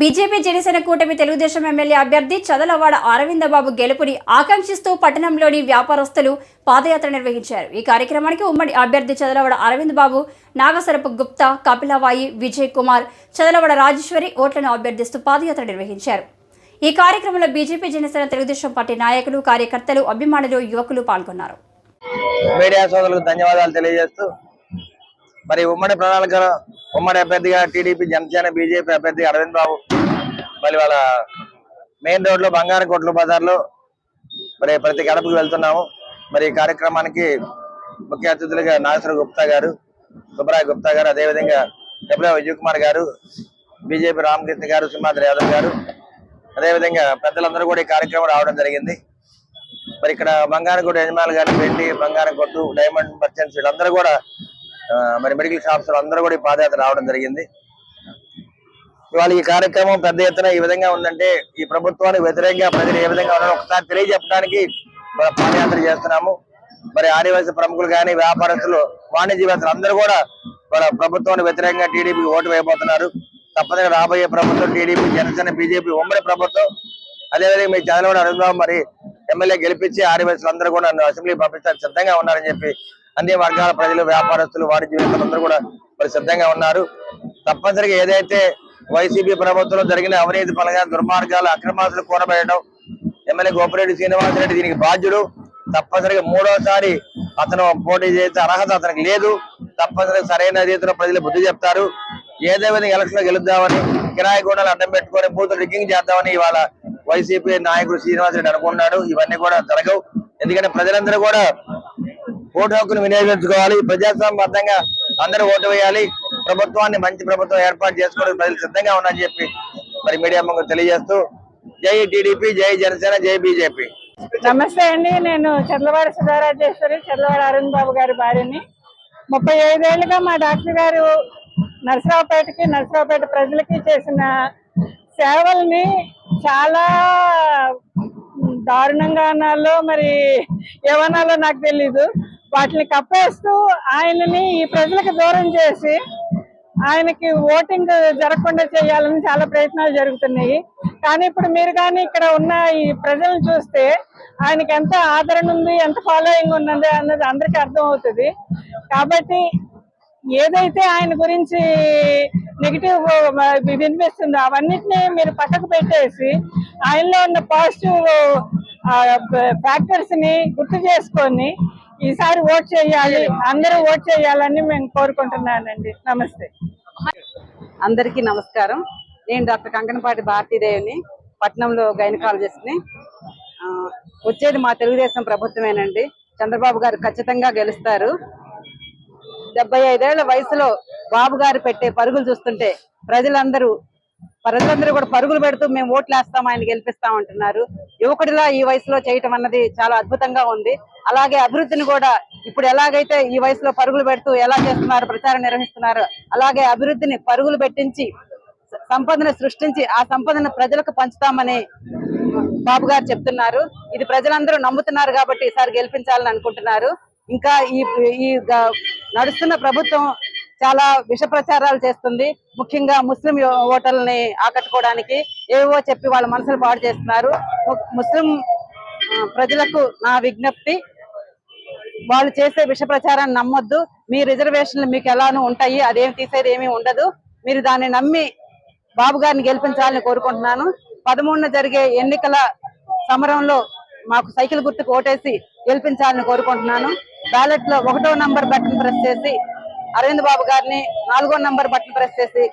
BJP Janasena కూటమి Telugu Desam MLA అభ్యర్థి చదలవాడ అరవిందబాబు గెలుపుని ఆకాంక్షిస్తూ పట్టణంలోని వ్యాపారస్తులు పాదయాత్ర నిర్వహించారు. ఈ కార్యక్రమానికి ఉమ్మడి అభ్యర్థి చదలవాడ అరవింద్ బాబు నాగసరపు గుప్తా కపిలవాయి విజయ్ కుమార్ చదలవాడ రాజేశ్వరి ఓట్లను అభ్యర్థిస్తూ పాదయాత్ర నిర్వహించారు. ఈ కార్యక్రమంలో బీజేపీ జనసేన తెలుగుదేశం పార్టీ నాయకులు కార్యకర్తలు అభిమానులు యువకులు పాల్గొన్నారు. మీడియా సోదరులకు ధన్యవాదాలు తెలియజేస్తూ మరి ఉమ్మడి ప్రణాళిక ఉమ్మడి అభ్యర్థిగా టీడీపీ జనసేన బీజేపీ అభ్యర్థి అరవింద్ బాబు. మరి వాళ్ళ మెయిన్ రోడ్లో బంగారం కొట్ల బజార్లో మరి ప్రతి గడపకు వెళ్తున్నాము. మరి ఈ కార్యక్రమానికి ముఖ్య అతిథులుగా నాగేశ్వర గుప్తా గారు సుబ్రాయ్ గుప్తా గారు అదేవిధంగా డబ్ల్యూ విజయ్ కుమార్ గారు బీజేపీ రామకృష్ణ గారు సింహాద్రి యాదవ్ గారు అదేవిధంగా పెద్దలందరూ కూడా ఈ కార్యక్రమం రావడం జరిగింది. మరి ఇక్కడ బంగారం కొట్టు యజమానులు కానీ వెండి బంగారం కొట్టు డైమండ్ మర్చెంట్స్ వీళ్ళందరూ కూడా మరి మెడికల్ షాప్స్ అందరూ కూడా ఈ పాదయాత్ర రావడం జరిగింది. ఇవాళ ఈ కార్యక్రమం పెద్ద ఎత్తున ఈ విధంగా ఉందంటే ఈ ప్రభుత్వానికి వ్యతిరేకంగా ప్రజలు ఏ విధంగా ఉన్నారో ఒకసారి తెలియజెప్పడానికి పాదయాత్ర చేస్తున్నాము. మరి ఆదివాసీ ప్రముఖులు కానీ వ్యాపారస్తులు వాణిజ్యవేత్తలు అందరూ కూడా వాళ్ళ ప్రభుత్వానికి వ్యతిరేకంగా టీడీపీకి ఓటు వేయబోతున్నారు. తప్పనిసరిగా రాబోయే ప్రభుత్వం టీడీపీ జనసేన బీజేపీ ఉమ్మడి ప్రభుత్వం. అదేవిధంగా మీ చంద్రబాబు అరుణ్ మరి ఎమ్మెల్యే గెలిపించి ఆదివాసులు అందరూ కూడా నన్ను అసెంబ్లీ పంపించడానికి సిద్ధంగా ఉన్నారని చెప్పి అన్ని వర్గాల ప్రజలు వ్యాపారస్తులు వాణిజ్యవేత్తలు అందరూ కూడా మరి సిద్ధంగా ఉన్నారు. తప్పనిసరిగా ఏదైతే వైసీపీ ప్రభుత్వంలో జరిగిన అవినీతి పరంగా దుర్మార్గాలు అక్రమాసులు కూరబెట్టడం ఎమ్మెల్యే గోపిరెడ్డి శ్రీనివాసరెడ్డి దీనికి బాధ్యుడు. తప్పనిసరిగా మూడోసారి అతను పోటీ చేసే అర్హత అతనికి లేదు. తప్పనిసరిగా సరైన రీతిలో ప్రజలు బుద్ధి చెప్తారు. ఏదే విధంగా ఎలక్షన్లో గెలుద్దామని కిరాయి గూడలు అడ్డం పెట్టుకొని బూత్ రిగ్గింగ్ చేద్దామని ఇవాళ వైసీపీ నాయకుడు శ్రీనివాసరెడ్డి అనుకున్నాడు ఇవన్నీ కూడా జరగవు. ఎందుకంటే ప్రజలందరూ కూడా ఓటు హక్కును వినియోగించుకోవాలి. ప్రజాస్వామ్యబద్ధంగా అందరూ ఓటు వేయాలి. ప్రభుత్వాన్ని మంచి ప్రభుత్వం ఏర్పాటు చేసుకోవడానికి ప్రజలు సిద్ధంగా ఉన్నారని చెప్పి మరి మీడియా ముందు తెలియజేస్తూ జై టీడీపీ జై జనసేన జై బీజేపీ. నమస్తే అండి. నేను చర్లవాడ సుధారాజేశ్వరి చర్లవాడ అరుణ్ బాబు గారి భార్యని. ముప్పై ఐదేళ్ళుగా మా డాక్టర్ గారు నరసరావుపేటకి నరసరావుపేట ప్రజలకి చేసిన సేవల్ని చాలా దారుణంగా అనాలో మరి ఏమనాలో నాకు తెలీదు. వాటిని కప్పేస్తూ ఆయనని ఈ ప్రజలకు దూరం చేసి ఆయనకి ఓటింగ్ జరగకుండా చేయాలని చాలా ప్రయత్నాలు జరుగుతున్నాయి. కానీ ఇప్పుడు మీరు కానీ ఇక్కడ ఉన్న ఈ ప్రజలను చూస్తే ఆయనకి ఎంత ఆదరణ ఉంది ఎంత ఫాలోయింగ్ ఉన్నది అన్నది అందరికీ అర్థం అవుతుంది కాబట్టి ఏదైతే ఆయన గురించి నెగిటివ్ వినిపిస్తుందో అవన్నిటిని మీరు పక్కకు పెట్టేసి ఆయనలో ఉన్న పాజిటివ్ ఫ్యాక్టర్స్ని గుర్తు చేసుకొని ఈసారి ఓట్ చేయాలి అందరూ ఓట్ చేయాలని మేము కోరుకుంటున్నానండి. నమస్తే. అందరికీ నమస్కారం. నేను డాక్టర్ కంకనపాటి భారతీదేవిని పట్నంలో గైనకాలజిస్ట్ని. వచ్చేది మా తెలుగుదేశం ప్రభుత్వమేనండి. చంద్రబాబు గారు ఖచ్చితంగా గెలుస్తారు. డెబ్బై ఐదేళ్ళ వయసులో బాబు గారు పెట్టే పరుగులు చూస్తుంటే ప్రజలందరూ ప్రజలందరూ కూడా పరుగులు పెడుతూ మేము ఓట్లు వేస్తాం ఆయన గెలిపిస్తాం అంటున్నారు. యువకుడిలా ఈ వయసులో చేయటం అన్నది చాలా అద్భుతంగా ఉంది. అలాగే అభివృద్ధిని కూడా ఇప్పుడు ఎలాగైతే ఈ వయసులో పరుగులు పెడుతూ ఎలా చేస్తున్నారు ప్రచారం నిర్వహిస్తున్నారు అలాగే అభివృద్ధిని పరుగులు పెట్టించి సంపదను సృష్టించి ఆ సంపదను ప్రజలకు పంచుతామని బాబు గారు చెప్తున్నారు. ఇది ప్రజలందరూ నమ్ముతున్నారు కాబట్టి ఈసారి గెలిపించాలని అనుకుంటున్నారు. ఇంకా ఈ ఈ నడుస్తున్న ప్రభుత్వం చాలా విష ప్రచారాలు చేస్తుంది. ముఖ్యంగా ముస్లిం ఓటర్లని ఆకట్టుకోవడానికి ఏవో చెప్పి వాళ్ళ మనసులు పాడు చేస్తున్నారు. ముస్లిం ప్రజలకు నా విజ్ఞప్తి వాళ్ళు చేసే విష ప్రచారాన్ని నమ్మొద్దు. మీ రిజర్వేషన్లు మీకు ఎలానూ ఉంటాయి అదేం తీసేది ఏమీ ఉండదు. మీరు దాన్ని నమ్మి బాబు గారిని గెలిపించాలని కోరుకుంటున్నాను. పదమూడున జరిగే ఎన్నికల సమరంలో మాకు సైకిల్ గుర్తుకు ఓటేసి గెలిపించాలని కోరుకుంటున్నాను. బ్యాలెట్లో ఒకటో నంబర్ బటన్ ప్రెస్ చేసి అరవింద్ బాబు గారిని నాలుగో నంబర్ బటన్ ప్రెస్ చేసి